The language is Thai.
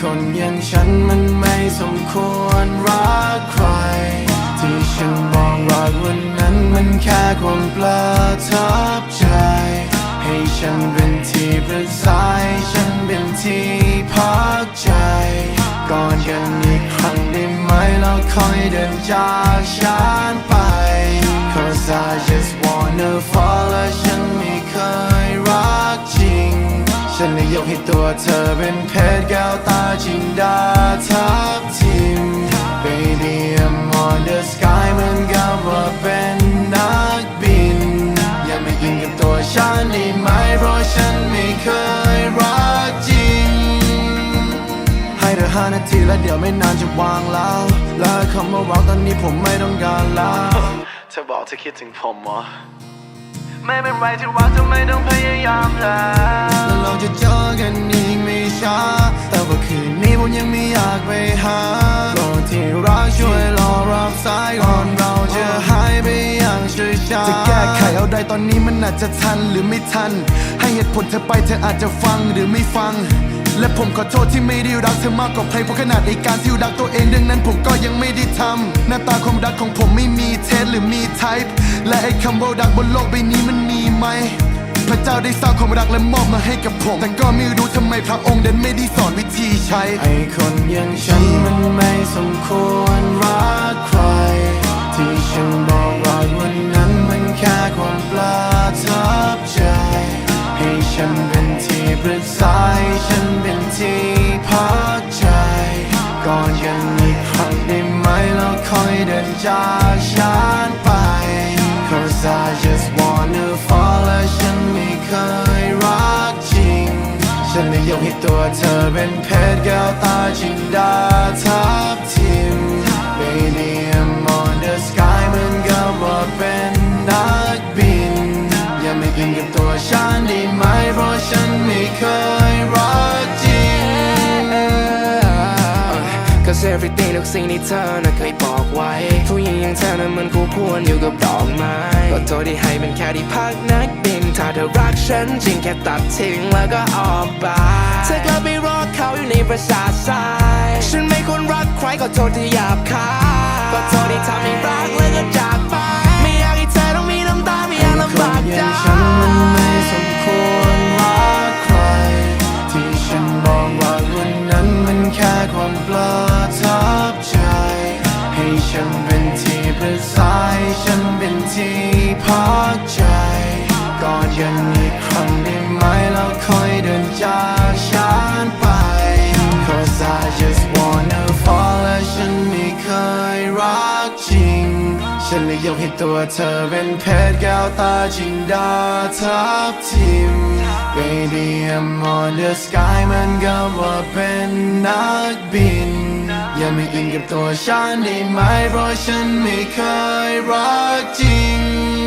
คนอย่างฉันมันไม่สมควรรักใคร ที่ฉันบอกรักวันนั้นมันแค่ความประทับใจ ให้ฉันเป็นที่ปรึกษาให้ฉันเป็นที่พักใจก่อนกันอีกครั้งได้ไหมแล้วค่อยเดินจากฉันไป ให้ตัวเธอเป็นเพชรแก้วตาจินดาทับทิม Baby I'm on the sky เหมันกับว่าเป็นนักบิน อย่ามายิงกับตัวฉันได้ไหม เพราะฉันไม่เคยรักจริง ให้เธอห้านาทีแล้วเดี๋ยวไม่นานจะวางแล้ว แล้วคำว่ารักตอนนี้ผมไม่ต้องการแล้ว เธอบอกเธอคิดถึงผมเหรอ ไม่เป็นไรที่รักจะไม่ต้องพยายามแล้ว อาได้ตอนนี้มันอาจจะทันหรือไม่ทัน ให้เหตุผลเธอไปเธออาจจะฟังหรือไม่ฟัง และผมขอโทษที่ไม่ได้รักเธอมากกว่าใครเพราะขนาดในการที่รักตัวเองดังนั้นผมก็ยังไม่ได้ทำหน้าตาความรักของผมไม่มีเทสหรือมีไทป์และไอ้คำว่ารักบนโลกใบนี้มันมีไหมพระเจ้าได้สร้างความรักและมอบมาให้กับผม แต่ก็ไม่รู้ทำไมพระองค์เดินไม่ได้สอนวิธีใช้ ไอ้คนอย่างฉันมันไม่สมควร ก่อนกันอีกครั้งได้ไหมแล้วค่อยเดินจากฉันไป Cause I just wanna fall และฉันไม่เคยรักจริง ฉันเลยยกให้ตัวเธอเป็นเพชรแก้วตาจินดาทับทิม Baby I'm on the sky เหมันกับว่าเป็นนักบิน อย่าไมากินกับตัวฉันได้ไหมเพราะฉันไม่เคย Cause everything ทุกสิ่งที่เธอน่ะเคยบอกไว้ ผู้หญิงอย่างเธอนั้นมันคู่ควรอยู่กับดอกไม้ก็โทษที่ให้เป็นแค่ที่พักนักบิน ถ้าเธอรักฉันจริงแค่ตัดทิ้งแล้วก็ออกไปเธอกลับไปรอเขาอยู่ในประสาททรายฉันไม่ควรรักใครก็โทษที่หยาบคายก็โทษที่ทำให้รักแล้วก็จาก รึกษาให้ฉันเป็นที่พักใจกอนกันอีกครั้งได้ไหมแล้วค่อยเดินจากฉันไป Cause I just wanna fall และฉันไม่เคยรักจริง ฉันเลยยกให้ตัวเธอเป็นเพชรแก้วตาจินดาทับทิม Baby I'm on the sky มันก็ว่าเป็นนักบิน อย่ามาอิงกับตัวฉันได้ไหมเพราะฉันไม่เคยรักจริง